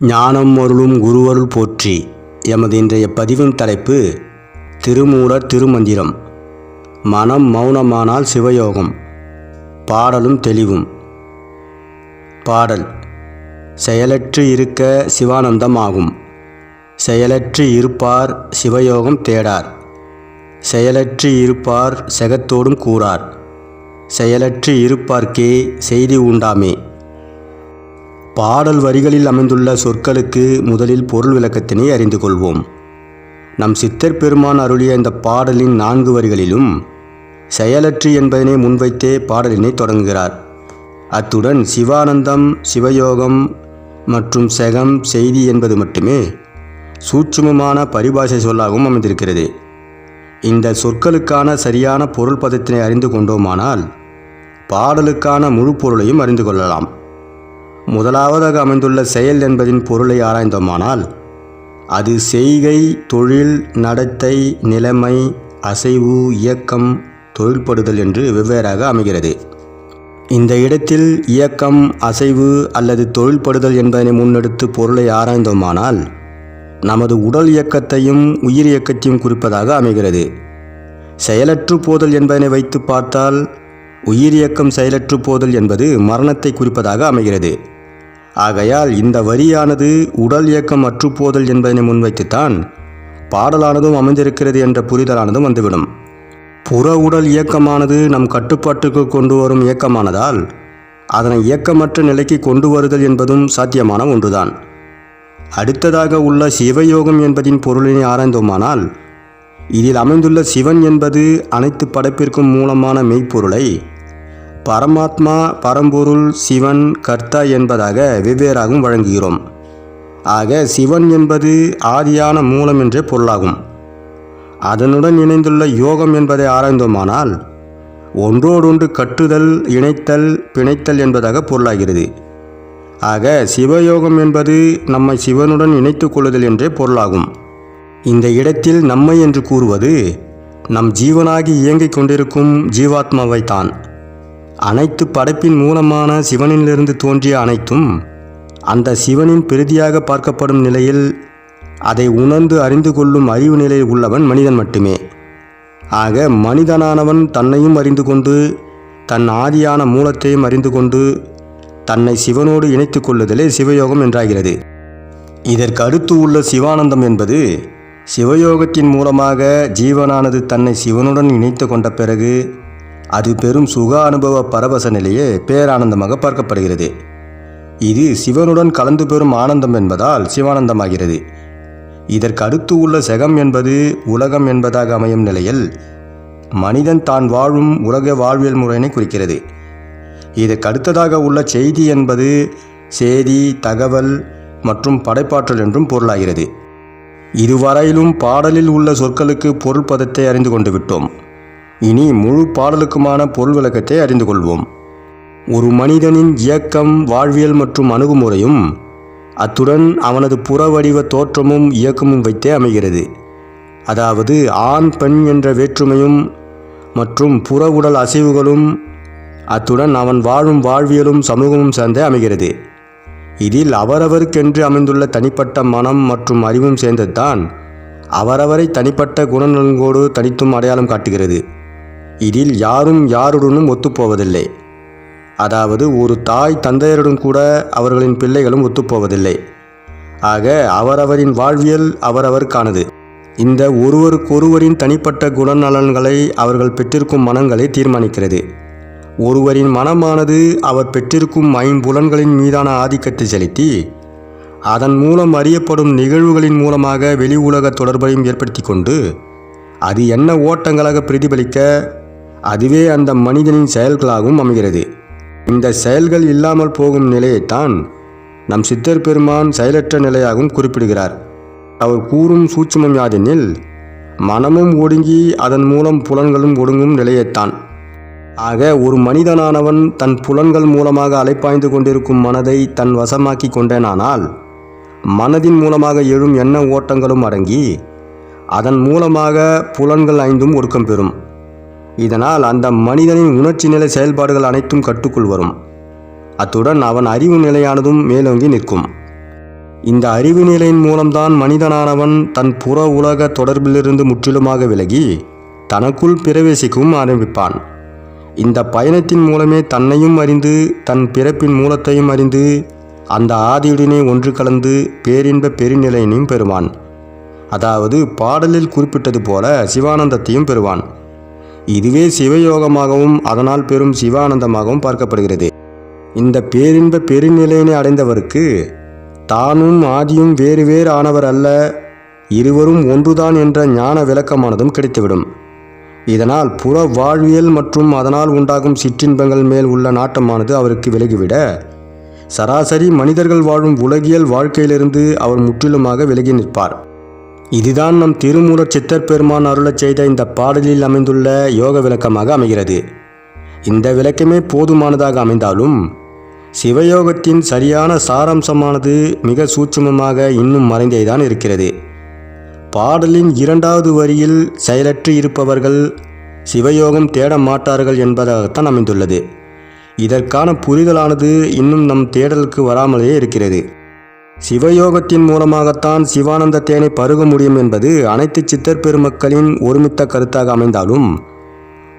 ஞானம் அருளும் குருவருள் போற்றி. எமது இன்றைய பதிவின் தலைப்பு திருமூலர் திருமந்திரம். மனம் மௌனமானால் சிவயோகம். பாடலும் தெளிவும். பாடல் செயலற்று இருக்க சிவானந்தம் ஆகும். செயலற்று இருப்பார் சிவயோகம் தேடார். செயலற்று இருப்பார் செகத்தோடும் கூறார். செயலற்று இருப்பார்க்கே செய்தி உண்டாமே. பாடல் வரிகளில் அமைந்துள்ள சொற்களுக்கு முதலில் பொருள் விளக்கத்தினை அறிந்து கொள்வோம். நம் சித்தர் பெருமான் அருளிய இந்த பாடலின் நான்கு வரிகளிலும் செயலற்று என்பதனை முன்வைத்தே பாடலினை தொடங்குகிறார். அத்துடன் சிவானந்தம் சிவயோகம் மற்றும் செகம் செய்தி என்பது மட்டுமே சூட்சுமமான பரிபாஷை சொல்லாகவும் அமைந்திருக்கிறது. இந்த சொற்களுக்கான சரியான பொருள் பதத்தினை அறிந்து கொண்டோமானால் பாடலுக்கான முழு பொருளையும் அறிந்து கொள்ளலாம். முதலாவதாக அமைந்துள்ள செயல் என்பதின் பொருளை ஆராய்ந்தோமானால் அது செய்கை தொழில் நடத்தை நிலைமை அசைவு இயக்கம் தொழில்படுதல் என்று வெவ்வேறாக அமைகிறது. இந்த இடத்தில் இயக்கம் அசைவு அல்லது தொழில்படுதல் என்பதனை முன்னெடுத்து பொருளை ஆராய்ந்தோமானால் நமது உடல் இயக்கத்தையும் உயிர் இயக்கத்தையும் குறிப்பதாக அமைகிறது. செயலற்று போதல் என்பதனை வைத்து பார்த்தால் உயிர் இயக்கம் செயலற்று போதல் என்பது மரணத்தை குறிப்பதாக அமைகிறது. ஆகையால் இந்த வரியானது உடல் இயக்கம் அற்றுப்போதல் என்பதனை முன்வைத்துத்தான் பாடலானதும் அமைந்திருக்கிறது என்ற புரிதலானதும் வந்துவிடும். புற உடல் இயக்கமானது நம் கட்டுப்பாட்டுக்கு கொண்டு வரும் இயக்கமானதால் அதனை இயக்கமற்ற நிலைக்கு கொண்டு வருதல் என்பதும் சாத்தியமான ஒன்றுதான். அடுத்ததாக உள்ள சிவயோகம் என்பதின் பொருளினை ஆராய்ந்தோமானால் இதில் அமைந்துள்ள சிவன் என்பது அனைத்து படைப்பிற்கும் மூலமான மெய்ப்பொருளை பரமாத்மா பரம்பொருள் சிவன் கர்த்தா என்பதாக வெவ்வேறாகவும் வழங்குகிறோம். ஆக சிவன் என்பது ஆதியான மூலம் என்றே பொருளாகும். அதனுடன் இணைந்துள்ள யோகம் என்பதை ஆராய்ந்தோமானால் ஒன்றோடொன்று கட்டுதல் இணைத்தல் பிணைத்தல் என்பதாக பொருளாகிறது. ஆக சிவயோகம் என்பது நம்மை சிவனுடன் இணைத்து கொள்ளுதல் என்றே பொருளாகும். இந்த இடத்தில் நம்மை என்று கூறுவது நம் ஜீவனாகி இயங்கிக் கொண்டிருக்கும் ஜீவாத்மாவை தான் அனைத்து படைப்பின் மூலமான சிவனிலிருந்து தோன்றிய அனைத்தும் அந்த சிவனின் பிரதியாக பார்க்கப்படும் நிலையில் அதை உணர்ந்து அறிந்து கொள்ளும் அறிவு நிலையில் உள்ளவன் மனிதன் மட்டுமே. ஆக மனிதனானவன் தன்னையும் அறிந்து கொண்டு தன் ஆதியான மூலத்தையும் அறிந்து கொண்டு தன்னை சிவனோடு இணைத்து கொள்ளுதலே சிவயோகம் என்றாகிறது. இதற்கு அடுத்து உள்ள சிவானந்தம் என்பது சிவயோகத்தின் மூலமாக ஜீவனானது தன்னை சிவனுடன் இணைத்து கொண்ட பிறகு அது பெரும் சுக அனுபவ பரவச நிலையே பேரானந்தமாக பார்க்கப்படுகிறது. இது சிவனுடன் கலந்து பெறும் ஆனந்தம் என்பதால் சிவானந்தமாகிறது. இதற்கு அடுத்து உள்ள செகம் என்பது உலகம் என்பதாக அமையும் நிலையில் மனிதன் தான் வாழும் உலக வாழ்வியல் முறையினை குறிக்கிறது. இதற்கு அடுத்ததாக உள்ள செய்தி என்பது செய்தி தகவல் மற்றும் படைப்பாற்றல் என்றும் பொருளாகிறது. இதுவரையிலும் பாடலில் உள்ள சொற்களுக்கு பொருள் பதத்தை அறிந்து கொண்டு விட்டோம். இனி முழு பாடலுக்குமான பொருள் விளக்கத்தை அறிந்து கொள்வோம். ஒரு மனிதனின் இயக்கம் வாழ்வியல் மற்றும் அணுகுமுறையும் அத்துடன் அவனது புற வடிவ தோற்றமும் இயக்கமும் வைத்தே அமைகிறது. அதாவது ஆண் பெண் என்ற வேற்றுமையும் மற்றும் புற உடல் அசைவுகளும் அத்துடன் அவன் வாழும் வாழ்வியலும் சமூகமும் சேர்ந்தே அமைகிறது. இதில் அவரவருக்கென்று அமைந்துள்ள தனிப்பட்ட மனம் மற்றும் அறிவும் சேர்ந்ததுதான் அவரவரை தனிப்பட்ட குணநலன்கோடு தனித்தும் அடையாளம் காட்டுகிறது. இதில் யாரும் யாருடனும் ஒத்துப்போவதில்லை. அதாவது ஒரு தாய் தந்தையருடன் கூட அவர்களின் பிள்ளைகளும் ஒத்துப்போவதில்லை. ஆக அவரவரின் வாழ்வியல் அவரவருக்கானது. இந்த ஒருவருக்கொருவரின் தனிப்பட்ட குணநலன்களை அவர்கள் பெற்றிருக்கும் மனங்களை தீர்மானிக்கிறது. ஒருவரின் மனமானது அவர் பெற்றிருக்கும் ஐம்புலன்களின் மீதான ஆதிக்கத்தை செலுத்தி அதன் மூலம் அறியப்படும் நிகழ்வுகளின் மூலமாக வெளி உலக தொடர்பையும் ஏற்படுத்தி கொண்டு அது என்ன ஓட்டங்களாக பிரதிபலிக்க அதுவே அந்த மனிதனின் செயல்களாகவும் அமைகிறது. இந்த செயல்கள் இல்லாமல் போகும் நிலையைத்தான் நம் சித்தர் பெருமான் செயலற்ற நிலையாகவும் குறிப்பிடுகிறார். அவர் கூறும் சூட்சுமம் யாதெனில் மனமும் ஒடுங்கி அதன் மூலம் புலன்களும் ஒடுங்கும் நிலையைத்தான் ஆக ஒரு மனிதனானவன் தன் புலன்கள் மூலமாக அலைப்பாய்ந்து கொண்டிருக்கும் மனதை தன் வசமாக்கி கொண்டேனானால் மனதின் மூலமாக எழும் எண்ண ஓட்டங்களும் அடங்கி அதன் மூலமாக புலன்கள் ஐந்தும் ஒடுக்கம் பெறும். இதனால் அந்த மனிதனின் உணர்ச்சி நிலை செயல்பாடுகள் அனைத்தும் கட்டுக்குள் வரும். அத்துடன் அவன் அறிவு நிலையானதும் மேலோங்கி நிற்கும். இந்த அறிவு நிலையின் மூலம்தான் மனிதனானவன் தன் புற உலக தொடர்பிலிருந்து முற்றிலுமாக விலகி தனக்குள் பிரவேசிக்கவும் ஆரம்பிப்பான். இந்த பயணத்தின் மூலமே தன்னையும் அறிந்து தன் பிறப்பின் மூலத்தையும் அறிந்து அந்த ஆதியுடனே ஒன்று கலந்து பேரின்ப பெருநிலையினையும் பெறுவான். அதாவது பாடலில் குறிப்பிட்டது போல சிவானந்தத்தையும் பெறுவான். இதுவே சிவயோகமாகவும் அதனால் பெறும் சிவானந்தமாகவும் பார்க்கப்படுகிறது. இந்த பேரின்ப பெருநிலையினை அடைந்தவருக்கு தானும் ஆதியும் வேறு வேறு ஆனவர் அல்ல இருவரும் ஒன்றுதான் என்ற ஞான விளக்கமானதும் கிடைத்துவிடும். இதனால் புற வாழ்வியல் மற்றும் அதனால் உண்டாகும் சிற்றின்பங்கள் மேல் உள்ள நாட்டமானது அவருக்கு விலகிவிட சராசரி மனிதர்கள் வாழும் உலகியல் வாழ்க்கையிலிருந்து அவர் முற்றிலுமாக விலகி நிற்பார். இதுதான் நம் திருமூலர் சித்தர் பெருமான் அருளச் செய்த இந்த பாடலில் அமைந்துள்ள யோக விளக்கமாக அமைகிறது. இந்த விளக்கமே போதுமானதாக அமைந்தாலும் சிவயோகத்தின் சரியான சாராம்சமானது மிக சூட்சுமமாக இன்னும் மறைந்தேதான் இருக்கிறது. பாடலின் இரண்டாவது வரியில் செயலற்று இருப்பவர்கள் சிவயோகம் தேட மாட்டார்கள் என்பதாகத்தான் அமைந்துள்ளது. இதற்கான புரிதலானது இன்னும் நம் தேடலுக்கு வராமலேயே இருக்கிறது. சிவயோகத்தின் மூலமாகத்தான் சிவானந்த தேனை பருக முடியும் என்பது அனைத்து சித்தர் பெருமக்களின் ஒருமித்த கருத்தாக அமைந்தாலும்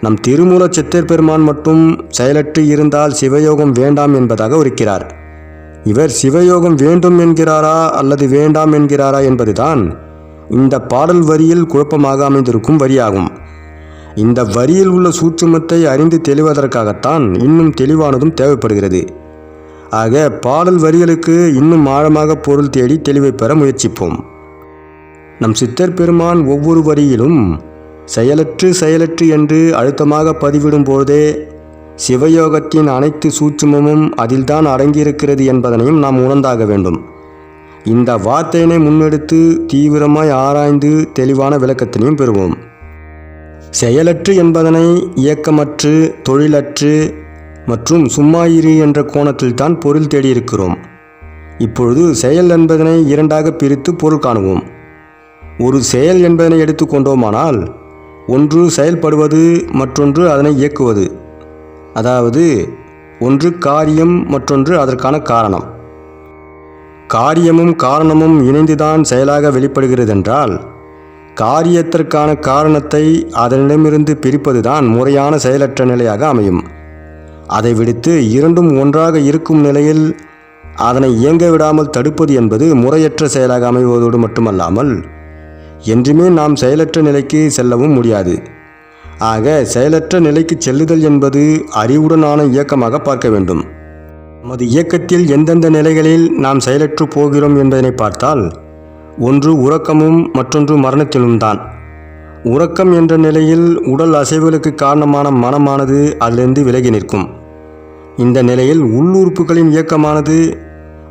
நம் திருமூல சித்தர் பெருமான் மட்டும் செயலற்று இருந்தால் சிவயோகம் வேண்டாம் என்பதாக இருக்கிறார். இவர் சிவயோகம் வேண்டும் என்கிறாரா அல்லது வேண்டாம் என்கிறாரா என்பதுதான் இந்த பாடல் வரியில் குழப்பமாக அமைந்திருக்கும் வரியாகும். இந்த வரியில் உள்ள சூற்றுமத்தை அறிந்து தெளிவதற்காகத்தான் இன்னும் தெளிவானதும் தேவைப்படுகிறது. ஆக பாடல் வரிகளுக்கு இன்னும் ஆழமாக பொருள் தேடி தெளிவை பெற முயற்சிப்போம். நம் சித்தர் பெருமான் ஒவ்வொரு வரியிலும் செயலற்று செயலற்று என்று அழுத்தமாக பதிவிடும் போதே சிவயோகத்தின் அனைத்து சூட்சுமமும் அதில்தான் அடங்கியிருக்கிறது என்பதனையும் நாம் உணர்ந்தாக வேண்டும். இந்த வார்த்தையினை முன்னெடுத்து தீவிரமாய் ஆராய்ந்து தெளிவான விளக்கத்தினையும் பெறுவோம். செயலற்று என்பதனை இயக்கமற்று தொழிலற்று மற்றும் சும்மா இரு என்ற கோணத்தில் தான் பொருள் தேடியிருக்கிறோம். இப்பொழுது செயல் என்பதனை இரண்டாக பிரித்து பொருள் காணுவோம். ஒரு செயல் என்பதனை எடுத்துக்கொண்டோமானால் ஒன்று செயல்படுவது மற்றொன்று அதனை இயக்குவது. அதாவது ஒன்று காரியம் மற்றொன்று அதற்கான காரணம். காரியமும் காரணமும் இணைந்துதான் செயலாக வெளிப்படுகிறதென்றால் காரியத்திற்கான காரணத்தை அதனிடமிருந்து பிரிப்பதுதான் முறையான செயலற்ற நிலையாக அமையும். அதை விடுத்து இரண்டும் ஒன்றாக இருக்கும் நிலையில் அதனை இயங்க விடாமல் தடுப்பது என்பது முறையற்ற செயலாக அமைவதோடு மட்டுமல்லாமல் என்றுமே நாம் செயலற்ற நிலைக்கு செல்லவும் முடியாது. ஆக செயலற்ற நிலைக்கு செல்லுதல் என்பது அறிவுடனான இயக்கமாக பார்க்க வேண்டும். நமது இயக்கத்தில் எந்தெந்த நிலைகளில் நாம் செயலற்று போகிறோம் என்பதனை பார்த்தால் ஒன்று உறக்கமும் மற்றொன்று மரணத்திலும் தான் உறக்கம் என்ற நிலையில் உடல் அசைவுகளுக்கு காரணமான மனமானது அதிலிருந்து விலகி நிற்கும். இந்த நிலையில் உள்ளுறுப்புகளின் இயக்கமானது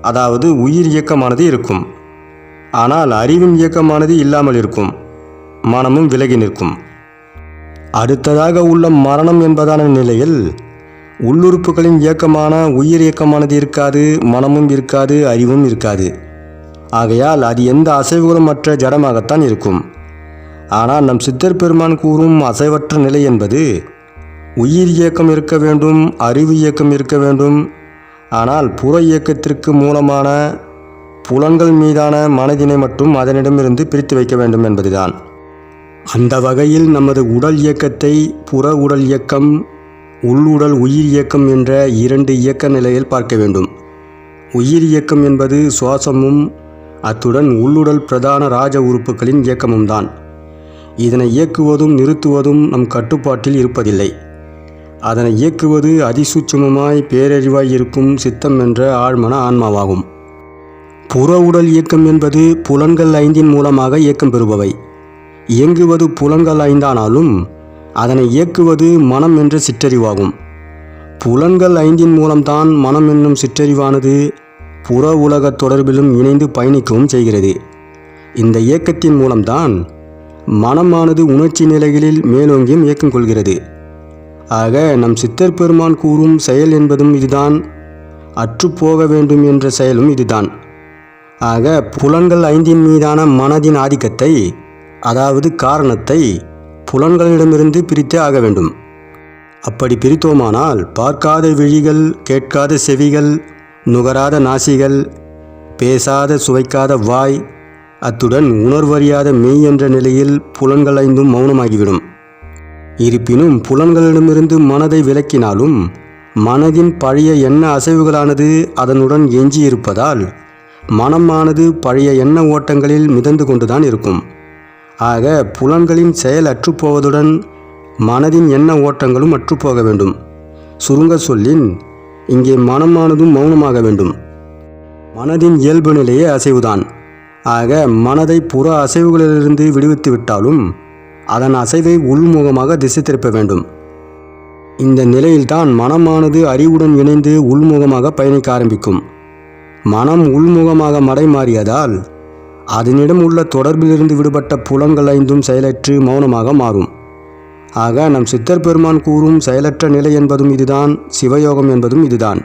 அதாவது உயிர் இயக்கமானது இருக்கும். ஆனால் அறிவின் இயக்கமானது இல்லாமல் இருக்கும். மனமும் விலகி நிற்கும். அடுத்ததாக உள்ள மரணம் என்பதான நிலையில் உள்ளுறுப்புகளின் இயக்கமான உயிர் இயக்கமானது இருக்காது மனமும் இருக்காது அறிவும் இருக்காது. ஆகையால் அது எந்த அசைவுகளும் மற்ற ஜடமாகத்தான் இருக்கும். ஆனால் நம் சித்தர் பெருமான் கூறும் அசைவற்ற நிலை என்பது உயிர் இயக்கம் இருக்க வேண்டும் அறிவு இயக்கம் இருக்க வேண்டும். ஆனால் புற இயக்கத்திற்கு மூலமான புலன்கள் மீதான மனதினை மட்டும் அதனிடமிருந்து பிரித்து வைக்க வேண்டும் என்பதுதான். அந்த வகையில் நமது உடல் இயக்கத்தை புற உடல் இயக்கம் உள்ளுடல் உயிர் இயக்கம் என்ற இரண்டு இயக்க நிலையில் பார்க்க வேண்டும். உயிர் இயக்கம் என்பது சுவாசமும் அத்துடன் உள்ளுடல் பிரதான ராஜ உறுப்புகளின் இயக்கமும் தான் இதனை இயக்குவதும் நிறுத்துவதும் நம் கட்டுப்பாட்டில் இருப்பதில்லை. அதனை இயக்குவது அதிசூட்சமமாய் பேரறிவாய் இருக்கும் சித்தம் என்ற ஆழ்மன ஆன்மாவாகும். புற உடல் இயக்கம் என்பது புலன்கள் ஐந்தின் மூலமாக இயக்கம் பெறுபவை. இயங்குவது புலன்கள் ஐந்தானாலும் அதனை இயக்குவது மனம் என்ற சிற்றறிவாகும். புலன்கள் ஐந்தின் மூலம்தான் மனம் என்னும் சிற்றறிவானது புற உலக தொடர்பிலும் இணைந்து பயணிக்கவும் செய்கிறது. இந்த இயக்கத்தின் மூலம்தான் மனமானது உணர்ச்சி நிலைகளில் மேலோங்கியும் இயக்கம் கொள்கிறது. ஆக நம் சித்தர் பெருமான் கூறும் செயல் என்பதும் இதுதான். அற்றுப்போக வேண்டும் என்ற செயலும் இதுதான். ஆக புலன்கள் ஐந்தின் மீதான மனதின் ஆதிக்கத்தை அதாவது காரணத்தை புலன்களிடமிருந்து பிரித்தே ஆக வேண்டும். அப்படி பிரித்தோமானால் பார்க்காத விழிகள் கேட்காத செவிகள் நுகராத நாசிகள் பேசாத சுவைக்காத வாய் அத்துடன் உணர்வறியாத மெய் என்ற நிலையில் புலன்கள் ஐந்தும் மௌனமாகிவிடும். இருப்பினும் புலன்களிடமிருந்து மனதை விலக்கினாலும் மனதின் பழைய எண்ண அசைவுகளானது அதனுடன் எஞ்சியிருப்பதால் மனமானது பழைய எண்ண ஓட்டங்களில் மிதந்து கொண்டுதான் இருக்கும். ஆக புலன்களின் செயல் அற்றுப்போவதுடன் மனதின் எண்ண ஓட்டங்களும் அற்றுப்போக வேண்டும். சுருங்க சொல்லின் இங்கே மனமானதும் மௌனமாக வேண்டும். மனதின் இயல்பு நிலையே அசைவுதான். ஆக மனதை புற அசைவுகளிலிருந்து விடுவித்து விட்டாலும் அதன் அசைவை உள்முகமாக திசை திருப்ப வேண்டும். இந்த நிலையில்தான் மனமானது அறிவுடன் இணைந்து உள்முகமாக பயணிக்க ஆரம்பிக்கும். மனம் உள்முகமாக மடைமாறியதால் அதனிடம் உள்ள தொடர்பிலிருந்து விடுபட்ட புலன்கள் ஐந்தும் செயலற்று மௌனமாக மாறும். ஆக நம் சித்தர் பெருமான் கூறும் செயலற்ற நிலை என்பதும் இதுதான் சிவயோகம் என்பதும் இதுதான்.